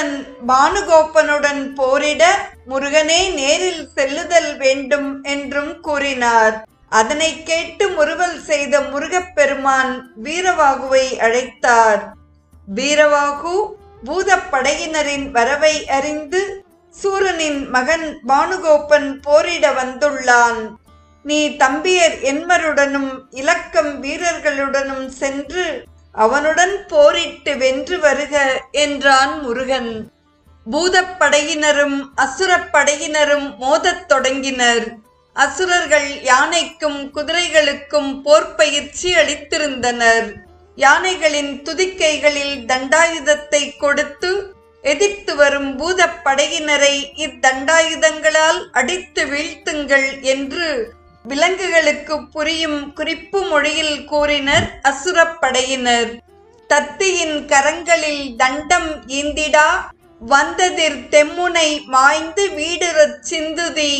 அசுரன் பானுகோப்பனுடன் போரிட முருகனே நேரில் செல்லுதல் வேண்டும் என்றும் கூறினார். அதனை கேட்டு முறுவல் செய்த முருகப்பெருமான் வீரவாகுவை அழைத்தார். வீரவாகு பூதப்படையினரின் வரவை அறிந்து சூரனின் மகன் பானுகோப்பன் போரிட வந்துள்ளான். நீ தம்பியர் என்மருடனும் இலக்கம் வீரர்களுடனும் சென்று அவனுடன் போரிட்டு வென்று வருக என்றான் முருகன். பூதப்படையினரும் அசுரப்படையினரும் மோதத் தொடங்கினர். அசுரர்கள் யானைக்கும் குதிரைகளுக்கும் போர் பயிற்சி அளித்திருந்தனர். யானைகளின் துதிக்கைகளில் தண்டாயுதத்தை கொடுத்து எதிர்த்து வரும் பூதப்படையினரை இத்தண்டாயுதங்களால் அடித்து வீழ்த்துங்கள் என்று விலங்குகளுக்கு புரியும் குறிப்பு மொழியில் கூறினர் அசுரப்படையினர் தத்தியின் கரங்களில் தண்டம் ஈந்திடா வந்ததிர் தெம்முனை மாய்ந்து வீடுறச் சிந்துதி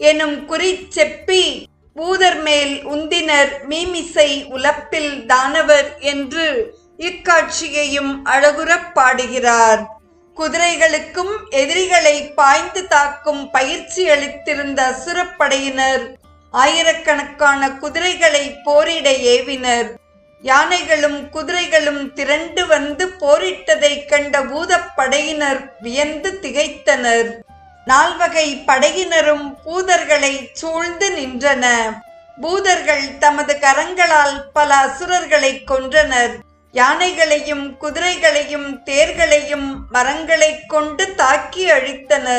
எனும் குறி செப்பி பூதர் மேல் உந்தினர் மீமிசை உலப்பில் தானவர் என்று இக்காட்சியையும் அழகுறப் பாடுகிறார். குதிரைகளுக்கும் எதிரிகளை பாய்ந்து தாக்கும் பயிற்சி அளித்திருந்த அசுரப்படையினர் ஆயிரக்கணக்கான குதிரைகளை போரிட ஏவினர். யானைகளும் குதிரைகளும் திரண்டு வந்து போரிட்டதைக் கண்ட பூதப்படையினர் வியந்து திகைத்தனர். நால்வகை படையினரும் பூதர்களை சூழ்ந்து நின்றன. பூதர்கள் தமது கரங்களால் பல அசுரர்களை கொன்றனர். யானைகளையும் குதிரைகளையும் தேர்களையும் மரங்களைக் கொண்டு தாக்கி அழித்தனர்.